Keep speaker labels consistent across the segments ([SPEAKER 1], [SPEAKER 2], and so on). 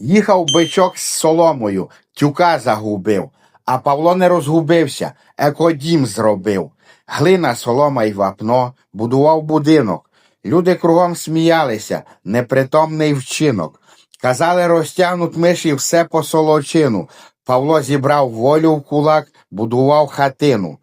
[SPEAKER 1] Їхав бичок з соломою, тюка загубив, а Павло не розгубився, екодім зробив. Глина, солома й вапно, будував будинок. Люди кругом сміялися, непритомний вчинок. Казали, розтягнуть миші все по солочину. Павло зібрав волю в кулак, будував хатину.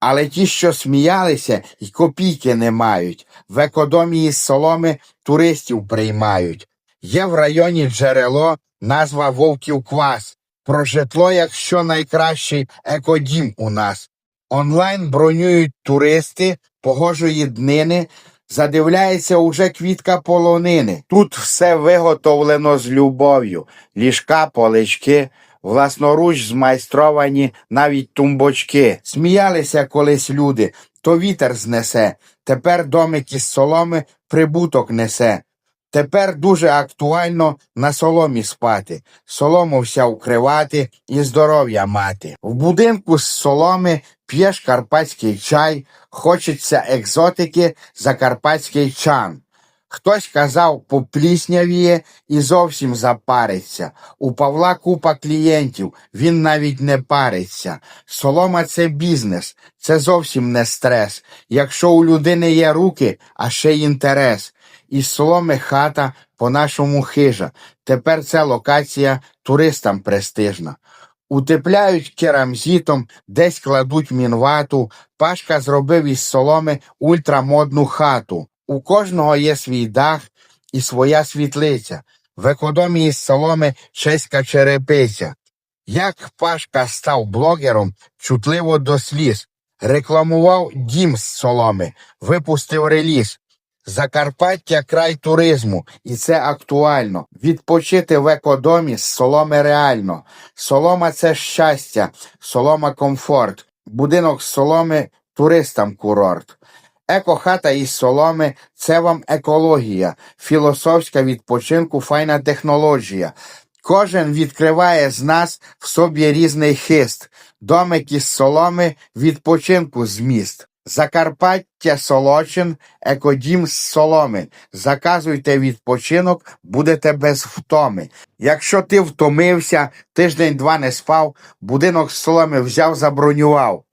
[SPEAKER 1] Але ті, що сміялися, й копійки не мають. В екодомі із соломи туристів приймають. Є в районі джерело, назва Вовків Квас. Про житло, якщо найкращий екодім у нас. Онлайн бронюють туристи погожої днини. Задивляється уже квітка полонини. Тут все виготовлено з любов'ю. Ліжка, полички, власноруч змайстровані навіть тумбочки. Сміялися колись люди, то вітер знесе. Тепер домик із соломи прибуток несе. Тепер дуже актуально на соломі спати, солому вся укривати і здоров'я мати. В будинку з соломи п'єш карпатський чай, хочеться екзотики закарпатський чан. Хтось казав, попліснявіє і зовсім запариться. У Павла купа клієнтів, він навіть не париться. Солома це бізнес, це зовсім не стрес. Якщо у людини є руки, а ще й інтерес. Із соломи хата по-нашому хижа. Тепер це локація туристам престижна. Утепляють керамзітом, десь кладуть мінвату. Пашка зробив із соломи ультрамодну хату. У кожного є свій дах і своя світлиця. В екодомі із соломи чеська черепиця. Як Пашка став блогером, чутливо до сліз. Рекламував дім з соломи, випустив реліз. Закарпаття край туризму, і це актуально. Відпочити в екодомі з соломи реально. Солома це щастя, солома комфорт. Будинок з соломи туристам курорт. Екохата із соломи це вам екологія, філософська відпочинку, файна технологія. Кожен відкриває з нас в собі різний хист, домик із соломи, відпочинку зміст. Закарпаття Солочин, екодім з соломи. Заказуйте відпочинок, будете без втоми. Якщо ти втомився, тиждень-два не спав, будинок з соломи взяв, забронював.